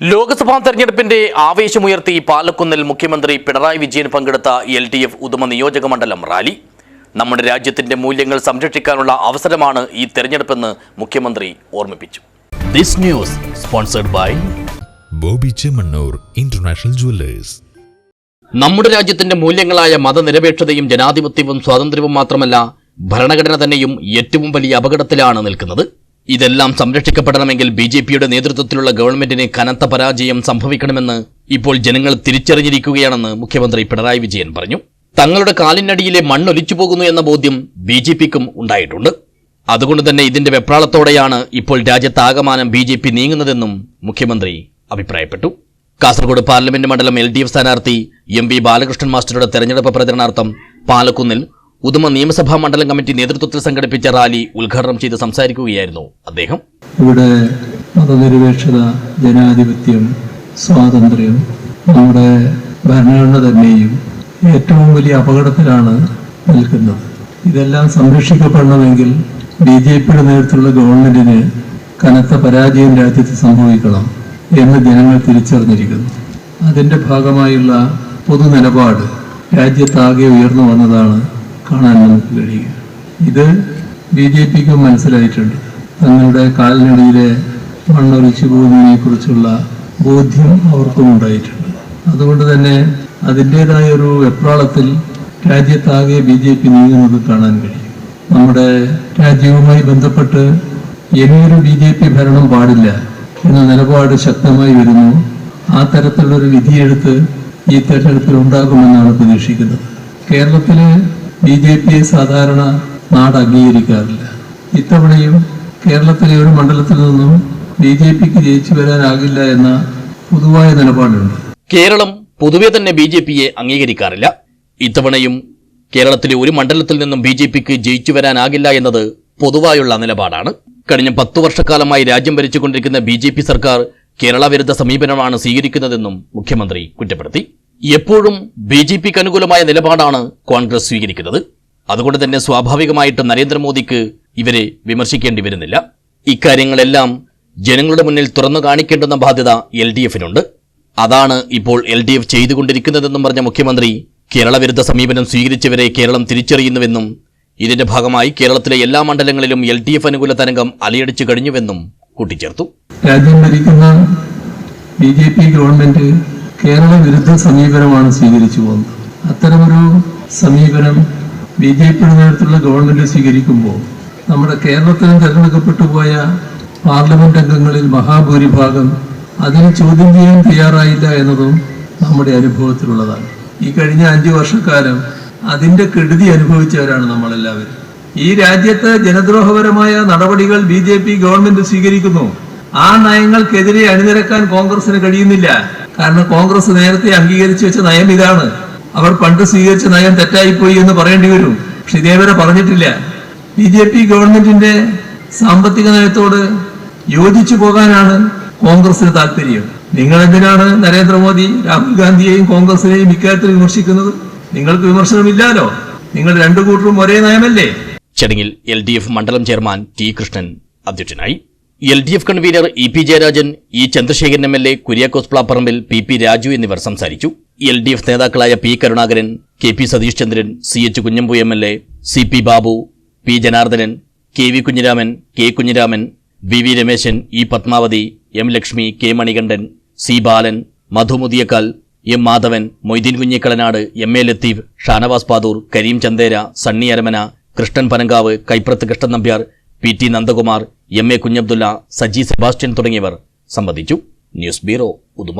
ലോക്സഭാ തെരഞ്ഞെടുപ്പിന്റെ ആവേശമുയർത്തി പാലക്കുന്നിൽ മുഖ്യമന്ത്രി പിണറായി വിജയൻ പങ്കെടുത്ത എൽ ഡി എഫ് ഉദമ നിയോജക മണ്ഡലം റാലി. നമ്മുടെ രാജ്യത്തിന്റെ മൂല്യങ്ങൾ സംരക്ഷിക്കാനുള്ള അവസരമാണ് ഈ തെരഞ്ഞെടുപ്പെന്ന് മുഖ്യമന്ത്രി ഓർമ്മിപ്പിച്ചു. This news sponsored by Bobby Chemmanur international jewellers. നമ്മുടെ രാജ്യത്തിന്റെ മൂല്യങ്ങളായ മതനിരപേക്ഷതയും ജനാധിപത്യവും സ്വാതന്ത്ര്യവും മാത്രമല്ല ഭരണഘടന തന്നെയും ഏറ്റവും വലിയ അപകടത്തിലാണ് നിൽക്കുന്നത്. ഇതെല്ലാം സംരക്ഷിക്കപ്പെടണമെങ്കിൽ ബി ജെ പിയുടെ നേതൃത്വത്തിലുള്ള ഗവൺമെന്റിന് കനത്ത പരാജയം സംഭവിക്കണമെന്ന് ഇപ്പോൾ ജനങ്ങൾ തിരിച്ചറിഞ്ഞിരിക്കുകയാണെന്ന് മുഖ്യമന്ത്രി പിണറായി വിജയൻ പറഞ്ഞു. തങ്ങളുടെ കാലിനടിയിലെ മണ്ണൊലിച്ചു പോകുന്നു എന്ന ബോധ്യം ബി ജെ പിക്കും ഉണ്ടായിട്ടുണ്ട്. അതുകൊണ്ട് തന്നെ ഇതിന്റെ വെപ്രാളത്തോടെയാണ് ഇപ്പോൾ രാജ്യത്താകമാനം ബി ജെ പി നീങ്ങുന്നതെന്നും മുഖ്യമന്ത്രി അഭിപ്രായപ്പെട്ടു. കാസർഗോഡ് പാർലമെന്റ് മണ്ഡലം എൽ ഡി എഫ് സ്ഥാനാർത്ഥി എം വി ബാലകൃഷ്ണൻ മാസ്റ്ററുടെ തെരഞ്ഞെടുപ്പ് പ്രചരണാർത്ഥം പാലക്കുന്നിൽ ഉദുമ നിയമസഭാ മണ്ഡലം കമ്മിറ്റി നേതൃത്വത്തിൽ സംഘടിപ്പിച്ച റാലി ഉദ്ഘാടനം ചെയ്ത് സംസാരിക്കുകയായിരുന്നു അദ്ദേഹം. ഇവിടെ മതനിരപേക്ഷത ജനാധിപത്യം സ്വാതന്ത്ര്യം നമ്മുടെ ഭരണഘടന തന്നെയും ഏറ്റവും വലിയ അപകടത്തിലാണ് നിൽക്കുന്നത്. ഇതെല്ലാം സംരക്ഷിക്കപ്പെടണമെങ്കിൽ ബി ജെ പിയുടെ നേതൃത്വത്തിലുള്ള ഗവൺമെന്റിന് കനത്ത പരാജയം രാജ്യത്ത് സംഭവിക്കണം എന്ന് ജനങ്ങൾ തിരിച്ചറിഞ്ഞിരിക്കുന്നു. അതിന്റെ ഭാഗമായുള്ള പൊതു നിലപാട് രാജ്യത്താകെ ഉയർന്നു വന്നതാണ് കാണാൻ നമുക്ക് കഴിയുക ഇത് ബി ജെ പിക്ക് മനസ്സിലായിട്ടുണ്ട്. തങ്ങളുടെ കാലിനടിയിലെ മണ്ണൊലിച്ചു പോകുന്നതിനെ കുറിച്ചുള്ള ബോധ്യം അവർക്കും ഉണ്ടായിട്ടുണ്ട്. അതുകൊണ്ട് തന്നെ അതിന്റെതായ ഒരു വെപ്രാളത്തിൽ രാജ്യത്താകെ ബി ജെ പി നീങ്ങുന്നത് കാണാൻ കഴിയും. നമ്മുടെ രാജ്യവുമായി ബന്ധപ്പെട്ട് ഇനിയൊരു ബി ജെ പി ഭരണം പാടില്ല എന്ന നിലപാട് ശക്തമായി വരുന്നു. ആ തരത്തിലുള്ളൊരു വിധിയെടുത്ത് ഈ തെരഞ്ഞെടുപ്പിൽ ഉണ്ടാകുമെന്നാണ് പ്രതീക്ഷിക്കുന്നത്. കേരളത്തിൽ ബി ജെ പിയെ സാധാരണ നാട് അംഗീകരിക്കാറില്ല. ഇത്തവണയും കേരളത്തിലെ ഒരു മണ്ഡലത്തിൽ നിന്നും ബി ജെ പിക്ക് ജയിച്ചു വരാനാകില്ല എന്ന പൊതുവായ നിലപാടുണ്ട്. കേരളം പൊതുവെ തന്നെ ബി ജെ പിയെ അംഗീകരിക്കാറില്ല. ഇത്തവണയും കേരളത്തിലെ ഒരു മണ്ഡലത്തിൽ നിന്നും ബി ജെ പിക്ക് ജയിച്ചു വരാനാകില്ല എന്നത് പൊതുവായുള്ള നിലപാടാണ്. കഴിഞ്ഞ പത്തു വർഷക്കാലമായി രാജ്യം ഭരിച്ചുകൊണ്ടിരിക്കുന്ന ബി സർക്കാർ കേരള വിരുദ്ധ സമീപനമാണ് സ്വീകരിക്കുന്നതെന്നും മുഖ്യമന്ത്രി കുറ്റപ്പെടുത്തി. എപ്പോഴും ബി ജെ പിക്ക് അനുകൂലമായ നിലപാടാണ് കോൺഗ്രസ് സ്വീകരിക്കുന്നത്. അതുകൊണ്ട് തന്നെ സ്വാഭാവികമായിട്ടും നരേന്ദ്രമോദിക്ക് ഇവരെ വിമർശിക്കേണ്ടി വരുന്നില്ല. ഇക്കാര്യങ്ങളെല്ലാം ജനങ്ങളുടെ മുന്നിൽ തുറന്നു കാണിക്കേണ്ടുന്ന ബാധ്യത എൽ ഡി എഫിനുണ്ട്. അതാണ് ഇപ്പോൾ എൽ ഡി എഫ് ചെയ്തുകൊണ്ടിരിക്കുന്നതെന്നും പറഞ്ഞ മുഖ്യമന്ത്രി കേരള വിരുദ്ധ സമീപനം സ്വീകരിച്ചവരെ കേരളം തിരിച്ചറിയുന്നുവെന്നും ഇതിന്റെ ഭാഗമായി കേരളത്തിലെ എല്ലാ മണ്ഡലങ്ങളിലും എൽ ഡി എഫ് അനുകൂല തരംഗം അലയടിച്ചു കഴിഞ്ഞുവെന്നും കൂട്ടിച്ചേർത്തു. രാജ്യം ഭരിക്കുന്ന B J P government Kerala വിരുദ്ധ സമീപനമാണ് സ്വീകരിച്ചു പോകുന്നത്. അത്തരമൊരു സമീപനം ബി ജെ പിയുടെ നേതൃത്വത്തിലുള്ള ഗവൺമെന്റ് സ്വീകരിക്കുമ്പോൾ നമ്മുടെ കേരളത്തിൽ തെരഞ്ഞെടുക്കപ്പെട്ടു പോയ പാർലമെന്റ് അംഗങ്ങളിൽ മഹാഭൂരിഭാഗം അതിന് ചോദ്യം ചെയ്യാൻ തയ്യാറായില്ല എന്നതും നമ്മുടെ അനുഭവത്തിലുള്ളതാണ്. ഈ കഴിഞ്ഞ അഞ്ചു വർഷക്കാലം അതിന്റെ കെടുതി അനുഭവിച്ചവരാണ് നമ്മളെല്ലാവരും. ഈ രാജ്യത്ത് ജനദ്രോഹപരമായ നടപടികൾ ബി ജെ പി ഗവൺമെന്റ് സ്വീകരിക്കുന്നു. ആ നയങ്ങൾക്കെതിരെ അണിനിരക്കാൻ കോൺഗ്രസിന് കഴിയുന്നില്ല. കാരണം കോൺഗ്രസ് നേരത്തെ അംഗീകരിച്ചു വെച്ച നയം ഇതാണ്. അവർ പണ്ട് സ്വീകരിച്ച നയം തെറ്റായിപ്പോയി എന്ന് പറയേണ്ടി വരും. പക്ഷെ ഇതേവരെ പറഞ്ഞിട്ടില്ല. ബി ജെ പി ഗവൺമെന്റിന്റെ സാമ്പത്തിക നയത്തോട് യോജിച്ചു പോകാനാണ് കോൺഗ്രസിന് താല്പര്യം. നിങ്ങൾ എന്തിനാണ് നരേന്ദ്രമോദി രാഹുൽ ഗാന്ധിയെയും കോൺഗ്രസിനെയും ഇക്കാര്യത്തിൽ വിമർശിക്കുന്നത്? നിങ്ങൾക്ക് വിമർശനമില്ലാലോ? നിങ്ങൾ രണ്ടു കൂട്ടരും ഒരേ നയമല്ലേ? ചടങ്ങിൽ എൽ മണ്ഡലം ചെയർമാൻ ടി കൃഷ്ണൻ അധ്യക്ഷനായി. L D F convener E P Jayarajan E Chandrasekharan M L A Kuriakose Plapparambil P P Raju എന്നിവർ സംസാരിച്ചു. എൽ ഡി എഫ് നേതാക്കളായ P Karunakaran K P Satheesh Chandran C H Kunhambu M L A C P Babu P Janardhanan K V Kunhiraman K Kunhiraman V V Rameshan E Padmavathi M Lakshmi K Manikandan C Balan Madhu Muthiyakkal M Madhavan Moideen Kunhikkalanad M A Latheef Shanavas Pathoor Kareem Chandera Sunny Aramana Krishnan Panankavu Kaiprath Krishnan Nambiar P T Nandakumar M A Kunhabdulla Saji Sebastian തുടങ്ങിയവർ സംബന്ധിച്ചു news bureau Uduma.